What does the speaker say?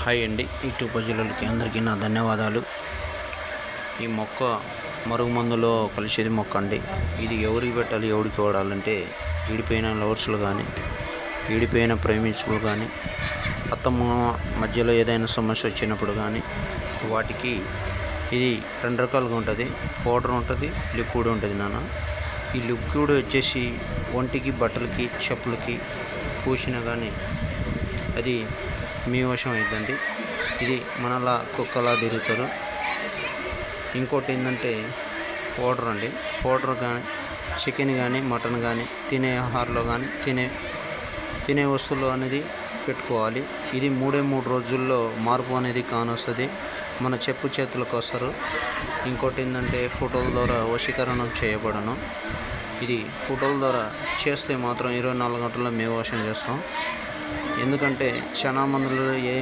Hi అండి ఇటు ప్రజలకి అందరికీ నా ధన్యవాదాలు. ఈ మొక్క మరుగు మందులో కలిసేది మొక్క అండి. ఇది ఎవరికి పెట్టాలి ఎవరికి వాడాలంటే ఈడిపోయిన లవర్స్లు కానీ ఈడిపోయిన ప్రేమించులు కానీ అత్తమ్మ మధ్యలో ఏదైనా సమస్య వచ్చినప్పుడు కానీ వాటికి ఇది రెండు రకాలుగా ఉంటుంది. పౌడర్ ఉంటుంది లిక్విడ్ ఉంటుంది నాన్న. ఈ లిక్విడ్ వచ్చేసి ఒంటికి బట్టలకి చెప్పులకి పూసినా కానీ అది మీ వశం అవుతుంది ఇది మనలా కుక్కలా తిరుగుతారు. ఇంకోటి ఏంటంటే పౌడర్ అండి. పౌడర్ కానీ చికెన్ కానీ మటన్ కానీ తినే ఆహారంలో కానీ తినే తినే వస్తువులు అనేది పెట్టుకోవాలి. ఇది మూడే మూడు రోజుల్లో మార్పు అనేది కానొస్తుంది. మన చెప్పు చేతులకు వస్తారు. ఇంకోటి ఏంటంటే ఫోటోల ద్వారా వశీకరణం చేయబడను. ఇది ఫోటోల ద్వారా చేస్తే మాత్రం ఇరవై నాలుగు గంటల్లో మేము వశం చేస్తాం. ఎందుకంటే చాలా మందిలో ఏ